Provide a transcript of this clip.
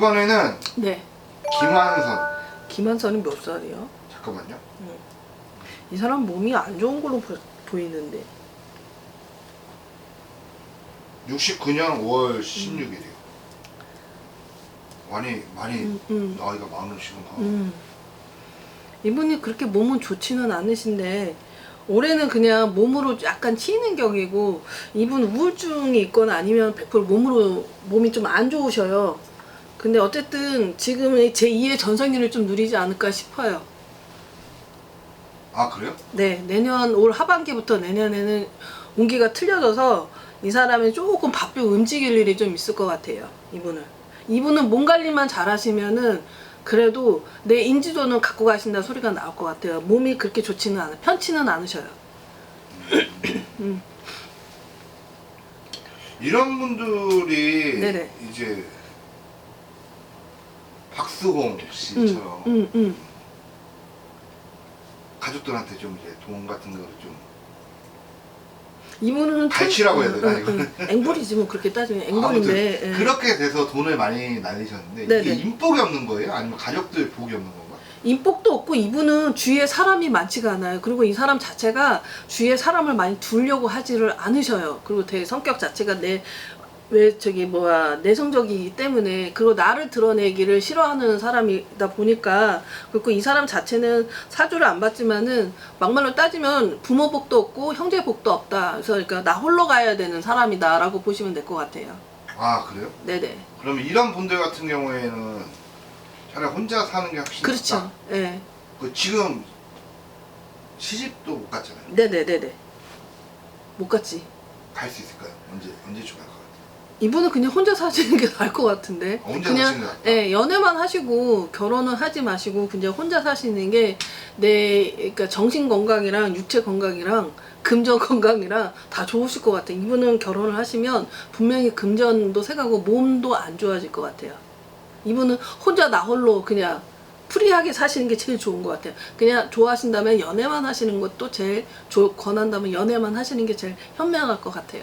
이번에는 네. 김한선. 김한선이 몇 살이요? 잠깐만요. 이 사람 몸이 안 좋은 걸로 보, 보이는데. 69년 5월 16일이요. 많이 많이 음, 음. 나이가 많으시구나. 음. 이분이 그렇게 몸은 좋지는 않으신데 올해는 그냥 몸으로 약간 치이는 격이고 이분 우울증이 있거나 아니면 100% 몸으로 몸이 좀 안 좋으셔요. 근데 어쨌든 지금은 제 2의 전성기를 좀 누리지 않을까 싶어요. 아 그래요? 네, 내년 올 하반기부터 내년에는 운기가 틀려져서 이 사람이 조금 바쁘게 움직일 일이 좀 있을 것 같아요. 이분은. 이분은 몸 관리만 잘 하시면은 그래도 내 인지도는 갖고 가신다 소리가 나올 것 같아요. 몸이 그렇게 좋지는 않아, 편치는 않으셔요. 이런 분들이 네네. 이제 박수홍 음, 씨처럼 음, 음. 가족들한테 좀 이제 돈 같은 거를 좀 이분은 갈치라고 해야 되나, 이거는? 음. 앵벌이지 뭐 그렇게 따지면 아무튼 앵벌인데. 예. 그렇게 돼서 돈을 많이 날리셨는데 네네. 이게 인복이 없는 거예요? 아니면 가족들 복이 없는 건가? 인복도 없고 이분은 주위에 사람이 많지가 않아요. 그리고 이 사람 자체가 주위에 사람을 많이 두려고 하지를 않으셔요. 그리고 되게 성격 자체가 내 왜 저기 뭐야 내성적이기 때문에 그리고 나를 드러내기를 싫어하는 사람이다 보니까 그리고 이 사람 자체는 사주를 안 받지만은 막말로 따지면 부모 복도 없고 형제 복도 없다. 그래서 그러니까 나 홀로 가야 되는 사람이다라고 보시면 될 것 같아요. 아 그래요? 네네. 그러면 이런 분들 같은 경우에는 차라리 혼자 사는 게 훨씬 그렇죠. 낫다. 예. 그 지금 시집도 못 갔잖아요. 네네네네. 못 갔지. 갈 수 있을까요? 언제 언제쯤 갈것 같아요? 이분은 그냥 혼자 사시는 게 나을 것 같은데. 어, 혼자 그냥 사시는 게 낫다? 예, 연애만 하시고 결혼은 하지 마시고 그냥 혼자 사시는 게 내 그러니까 정신 건강이랑 육체 건강이랑 금전 건강이랑 다 좋으실 것 같아요. 이분은 결혼을 하시면 분명히 금전도 생각하고 몸도 안 좋아질 것 같아요. 이분은 혼자 나 홀로 그냥 프리하게 사시는 게 제일 좋은 것 같아요. 그냥 좋아하신다면 연애만 하시는 것도 제일 좋, 권한다면 연애만 하시는 게 제일 현명할 것 같아요.